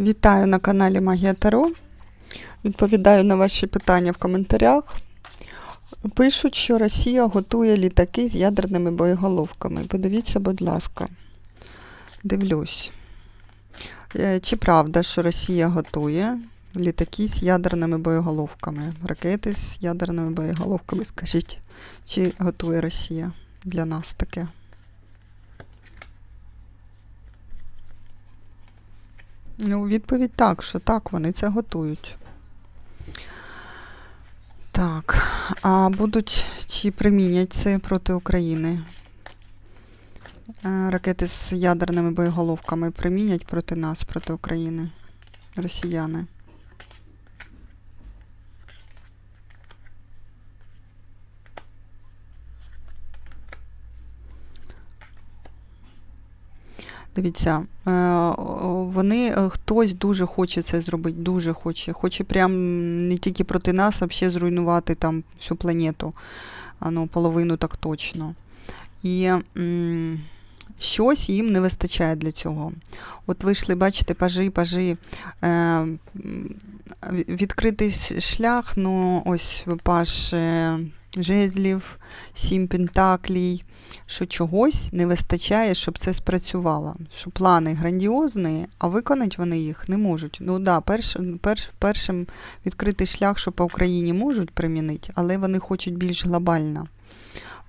Вітаю на каналі Магія Таро. Відповідаю на ваші питання в коментарях. Пишуть, що Росія готує літаки з ядерними боєголовками. Подивіться, будь ласка. Дивлюсь. Е, Чи правда, що Росія готує літаки з ядерними боєголовками? Ракети з ядерними боєголовками? Скажіть, чи готує Росія для нас таке? Ну, відповідь так, що так, вони це готують. Так, а будуть чи примінять це проти України? Е, Ракети з ядерними боєголовками примінять проти нас, проти України, росіяни. Дивіться, е, вони, е, хтось дуже хоче це зробити, дуже хоче. Хоче прям не тільки проти нас, а взагалі зруйнувати там всю планету. Ну, половину так точно. І м, щось їм не вистачає для цього. От вийшли, бачите, пажи, пажи. Е, відкритий шлях, ну ось паж е, жезлів, сім пентаклій що чогось не вистачає, щоб це спрацювало. Що плани грандіозні, а виконати вони їх не можуть. Ну да, перш, перш, першим відкритий шлях, що по Україні можуть примінити, але вони хочуть більш глобально.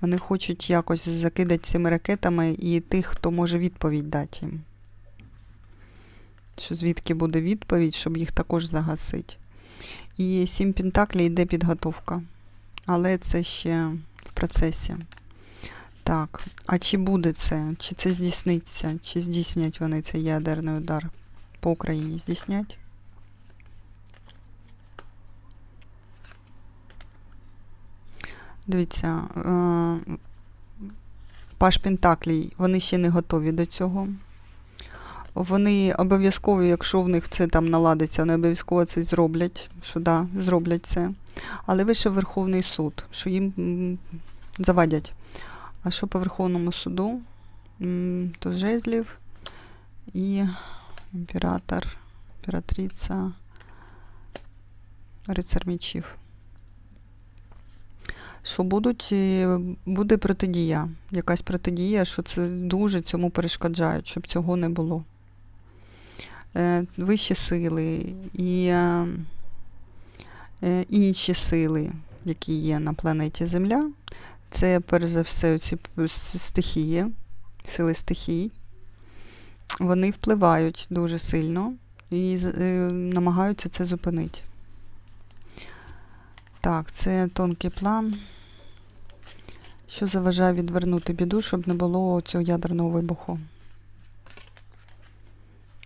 Вони хочуть якось закидати цими ракетами і тих, хто може відповідь дати їм. Що звідки буде відповідь, щоб їх також загасити. І сім Пентаклі йде підготовка. Але це ще в процесі. Так, а чи буде це? Чи це здійсниться? Чи здійснять вони цей ядерний удар по Україні? Здійснять? Дивіться, е, Паш Пентаклій, вони ще не готові до цього. Вони обов'язково, якщо в них це там наладиться, вони обов'язково це зроблять, що да, зроблять це. Але вийшов Верховний суд, що їм завадять. А що по Верховному суду? То жезлів і імператор, імператриця, рицар мечів. Що будуть, е, буде протидія, якась протидія, що це дуже цьому перешкоджають, щоб цього не було. Е, Вищі сили і е, інші сили, які є на планеті Земля, це, перш за все, ці стихії, сили стихій. Вони впливають дуже сильно і е, намагаються це зупинити. Так, це тонкий план, що заважає відвернути біду, щоб не було цього ядерного вибуху.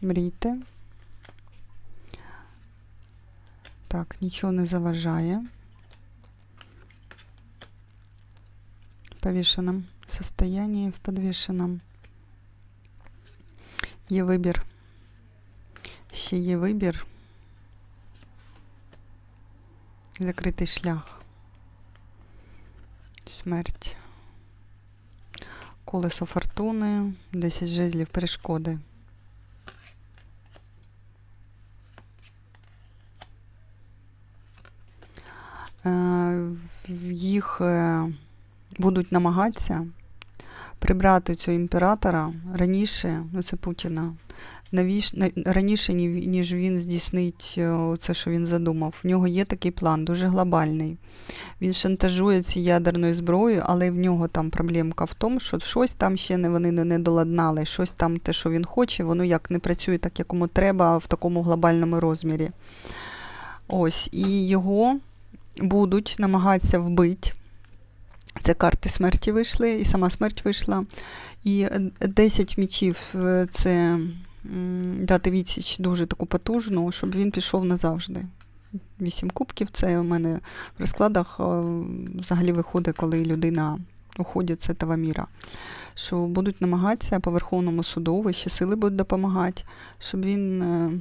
Мрійте. Так, нічого не заважає. Повешенном состоянии, в подвешенном. Є вибір. Ще є вибір. Закритий шлях. Смерть. Колесо фортуни, 10 жезлів перешкоди. Е, Їх е, будуть намагатися прибрати цього імператора раніше, ну це Путіна, навіж, на- раніше, ніж він здійснить е, це, що він задумав. В нього є такий план, дуже глобальний. Він шантажує ці ядерною зброєю, але в нього там проблемка в тому, що щось там ще не вони не, не доладнали, щось там те, що він хоче, воно як не працює так, як йому треба в такому глобальному розмірі. Ось, і його будуть намагатися вбити. Це карти смерті вийшли, і сама смерть вийшла. І е, 10 мічів е, це дати відсіч дуже таку потужну, щоб він пішов назавжди. Вісім кубків це у мене в розкладах е, взагалі виходить, коли людина уходить з цього міра. Що будуть намагатися по Верховному суду, вищі сили будуть допомагати, щоб він е,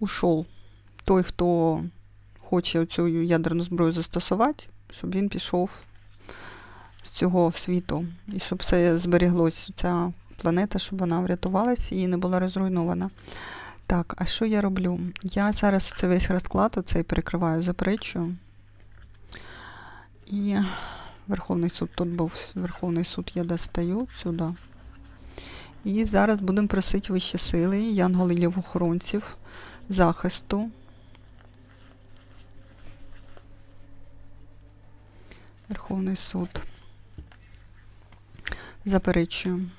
ушов. Той, хто хоче цю ядерну зброю застосувати, щоб він пішов з цього світу, і щоб все зберіглось, ця планета, щоб вона врятувалась і не була розруйнована. Так, а що я роблю? Я зараз це весь розклад оцей перекриваю, заперечую. І Верховний суд тут був, Верховний суд я достаю сюди. І зараз будемо просити вищі сили, янголів охоронців, захисту. Верховний суд. Заперечую.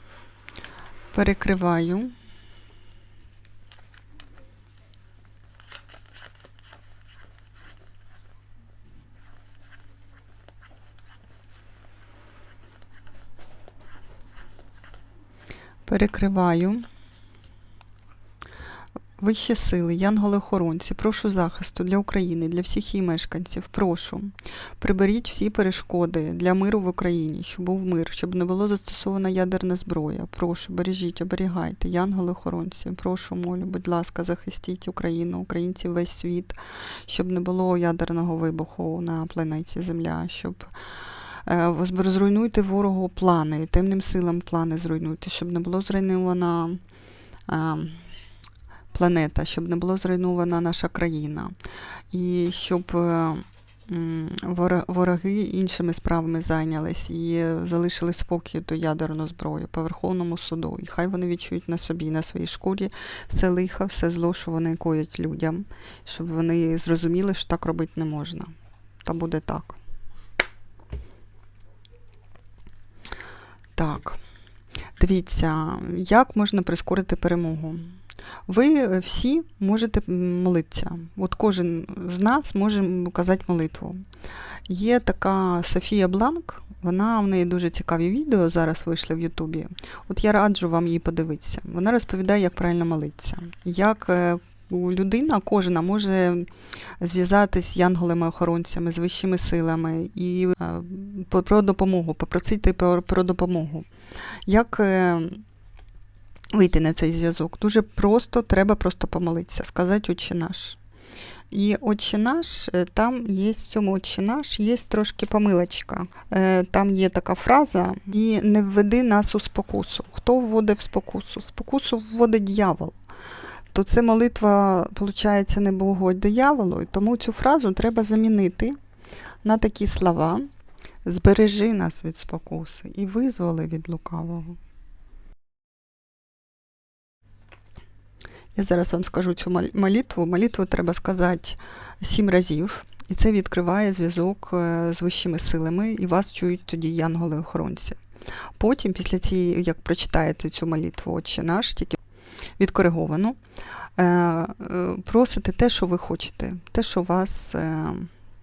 Перекриваю. Перекриваю. Вищі сили, янголи-охоронці, прошу захисту для України, для всіх її мешканців. Прошу. Приберіть всі перешкоди для миру в Україні, щоб був мир, щоб не було застосована ядерна зброя. Прошу, бережіть, оберігайте, янголи-охоронці. Прошу, молю, будь ласка, захистіть Україну, українців весь світ, щоб не було ядерного вибуху на планеті Земля, щоб е, зруйнуйте ворогу плани, темним силам плани зруйнуйте, щоб не було зруйнована. Планета, щоб не було зруйнована наша країна, і щоб е, вороги іншими справами зайнялись і залишили спокій до ядерну зброю по Верховному суду. І хай вони відчують на собі, на своїй шкурі все лихо, все зло, що вони коять людям, щоб вони зрозуміли, що так робити не можна. Та буде так. Так. Дивіться, як можна прискорити перемогу. Ви всі можете молитися. От кожен з нас може казати молитву. Є така Софія Бланк, вона в неї дуже цікаві відео зараз вийшли в Ютубі. От я раджу вам її подивитися. Вона розповідає, як правильно молитися. Як е, людина, кожна може зв'язатись з янголами-охоронцями, з вищими силами і е, про допомогу, попросити про, про допомогу. Як е, вийти на цей зв'язок? Дуже просто, треба просто помолитися, сказати Отче наш. І Отче наш, е, там є в цьому Отче наш, є трошки помилочка. Е, Там є така фраза і не введи нас у спокусу. Хто вводить в спокусу? В спокусу вводить дьявол. То це молитва, виходить, не Богу, а дияволу, тому цю фразу треба замінити на такі слова: збережи нас від спокуси і визволи від лукавого. Я зараз вам скажу цю мол- молитву. Молитву треба сказати сім разів, і це відкриває зв'язок е, з вищими силами, і вас чують тоді янголи-охоронці. Потім, після цієї, як прочитаєте цю молитву Отче наш, тільки відкориговану, е, е, просите те, що ви хочете, те, що вас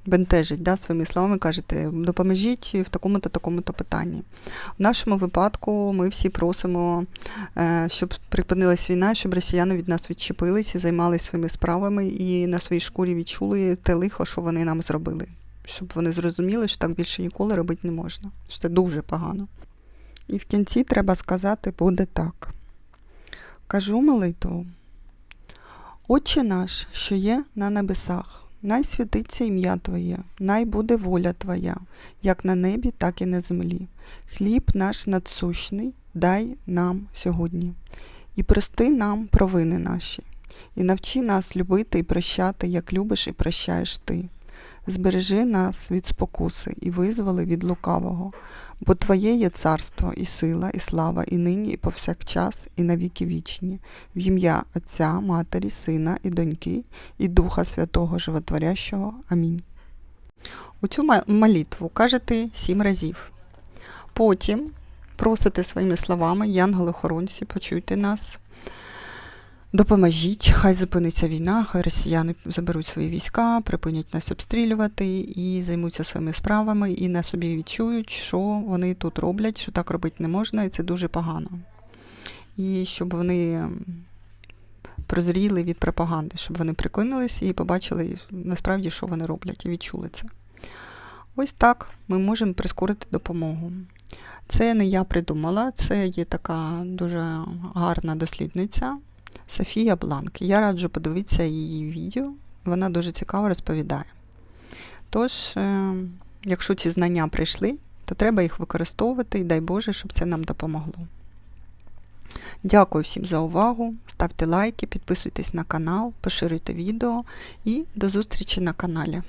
бентежить, да, своїми словами кажете, допоможіть в такому-то такому-то питанні. В нашому випадку ми всі просимо е, щоб припинилась війна, щоб росіяни від нас відчепились і займалися своїми справами і на своїй шкурі відчули те лихо, що вони нам зробили. Щоб вони зрозуміли, що так більше ніколи робити не можна. Що це дуже погано. І в кінці треба сказати буде так. Кажу молитву. Отче наш, що є на небесах, най святиться ім'я Твоє, най буде воля Твоя, як на небі, так і на землі. Хліб наш надсущний дай нам сьогодні, і прости нам провини наші, і навчи нас любити і прощати, як любиш і прощаєш ти. Збережи нас від спокуси і визволи від лукавого, бо Твоє є царство, і сила, і слава, і нині, і повсякчас, і навіки вічні, в ім'я Отця, Матері, Сина і Доньки, і Духа Святого Животворящого. Амінь. У цю молитву кажете сім разів. Потім просите своїми словами, янголи-охоронці, почуйте нас. Допоможіть, хай зупиниться війна, хай росіяни заберуть свої війська, припинять нас обстрілювати і займуться своїми справами, і на собі відчують, що вони тут роблять, що так робити не можна, і це дуже погано. І щоб вони прозріли від пропаганди, щоб вони прикинулися і побачили насправді, що вони роблять, і відчули це. Ось так ми можемо прискорити допомогу. Це не я придумала, це є така дуже гарна дослідниця Софія Бланк. Я раджу подивитися її відео, вона дуже цікаво розповідає. Тож, е, якщо ці знання прийшли, то треба їх використовувати і дай Боже, щоб це нам допомогло. Дякую всім за увагу. Ставте лайки, підписуйтесь на канал, поширюйте відео і до зустрічі на каналі.